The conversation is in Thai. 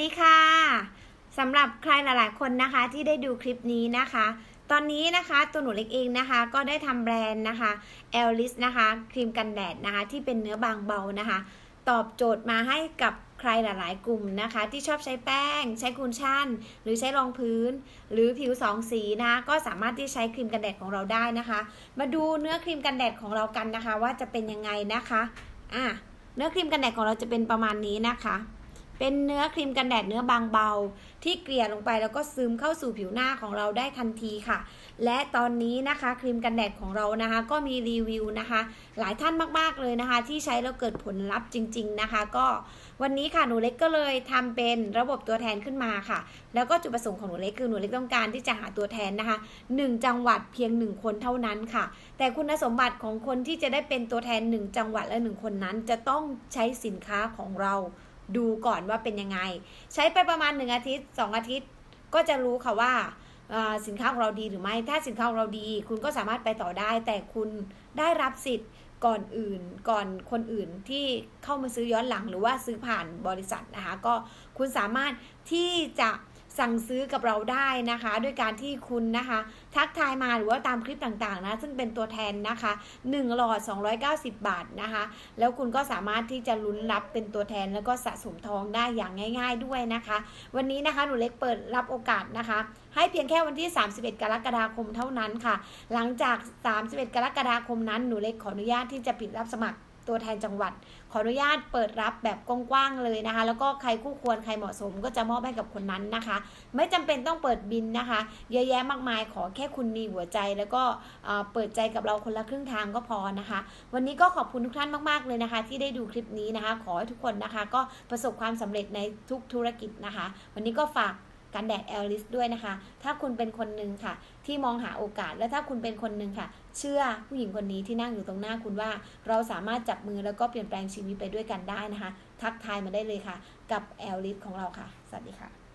สวัสดีค่ะสำหรับใครหลาย ๆ คนนะคะที่ได้ดูคลิปนี้นะคะ ตอนนี้นะคะตัวหนูเล็กเองนะคะ ก็ได้ทำแบรนด์นะคะเอลลิสนะคะครีมกันแดดนะคะ ที่เป็นเนื้อบางเบานะคะ ตอบโจทย์มาให้กับใครหลาย ๆ กลุ่มนะคะ ที่ชอบใช้แป้ง ใช้คูชั่น หรือใช้รองพื้น หรือผิวสองสีนะคะ ก็สามารถที่ใช้ครีมกันแดดของเราได้นะคะ มาดูเนื้อครีมกันแดดของเรากันนะคะ ว่าจะเป็นยังไงนะคะอะเนื้อครีมกันแดดของเราจะเป็นประมาณนี้นะคะ เป็นเนื้อครีมกันแดดเนื้อบางเบา ที่เกลี่ยลงไปแล้วก็ซึมเข้าสู่ผิวหน้าของเราได้ทันทีค่ะ และตอนนี้นะคะครีมกันแดดของเรานะคะ ก็มีรีวิวนะคะ หลายท่านมากๆเลยนะคะ ที่ใช้แล้วเกิดผลลัพธ์จริง ๆนะคะ ก็วันนี้ค่ะหนูเล็กก็เลยทำเป็นระบบตัวแทนขึ้นมาค่ะ แล้วก็จุดประสงค์ของหนูเล็กคือหนูเล็กต้องการที่จะหาตัวแทนนะคะ 1 จังหวัดเพียง 1 คนเท่านั้นค่ะ แต่คุณสมบัติของคนที่จะได้เป็นตัวแทน 1 จังหวัดและ 1 คนนั้น จะต้องใช้สินค้าของเรา ดูก่อนว่าเป็นยังไง ใช้ไปประมาณ 1 อาทิตย์ 2 อาทิตย์ก็จะรู้ค่ะว่าอ่าสินค้าของเราดีหรือไม่ ถ้าสินค้าของเราดี คุณก็สามารถไปต่อได้ แต่คุณได้รับสิทธิ์ก่อนอื่นก่อนคนอื่นที่เข้ามาซื้อย้อนหลังหรือว่าซื้อผ่านบริษัทนะคะก็คุณสามารถที่จะ สั่งซื้อกับเราได้นะคะ ด้วยการที่คุณนะคะ ทักทายมาหรือว่าตามคลิปต่างๆนะซึ่งเป็นตัวแทนนะคะ1หลอด 290 บาทนะคะ แล้วคุณก็สามารถที่จะลุ้นรับเป็นตัวแทนแล้วก็สะสมทองได้อย่างง่าย ๆด้วยนะคะ วันนี้นะคะหนูเล็กเปิดรับโอกาสนะคะ ให้เพียงแค่วันที่ 31 กรกฎาคมเท่านั้นค่ะ หลังจาก 31 กรกฎาคมนั้นหนูเล็กขออนุญาตที่จะปิดรับสมัคร ตัวแทนจังหวัด ขออนุญาตเปิดรับแบบกว้างๆเลยนะคะ แล้วก็ใครคู่ควรใครเหมาะสมก็จะมอบให้กับคนนั้นนะคะ ไม่จำเป็นต้องเปิดบินนะคะ เยอะแยะมากมายขอแค่คุณมีหัวใจแล้วก็เปิดใจกับเราคนละครึ่งทางก็พอนะคะ วันนี้ก็ขอบคุณทุกท่านมากๆเลยนะคะ ที่ได้ดูคลิปนี้นะคะ ขอให้ทุกคนนะคะ ก็ประสบความสำเร็จในทุกธุรกิจนะคะ วันนี้ก็ฝาก กันแดดแอลลิสด้วยนะคะ ถ้าคุณเป็นคนหนึ่งค่ะ ที่มองหาโอกาส และถ้าคุณเป็นคนหนึ่งค่ะ เชื่อผู้หญิงคนนี้ที่นั่งอยู่ตรงหน้าคุณว่า เราสามารถจับมือแล้วก็เปลี่ยนแปลงชีวิตไปด้วยกันได้นะคะ ทักทายมาได้เลยค่ะ กับแอลลิสของเราค่ะ สวัสดีค่ะ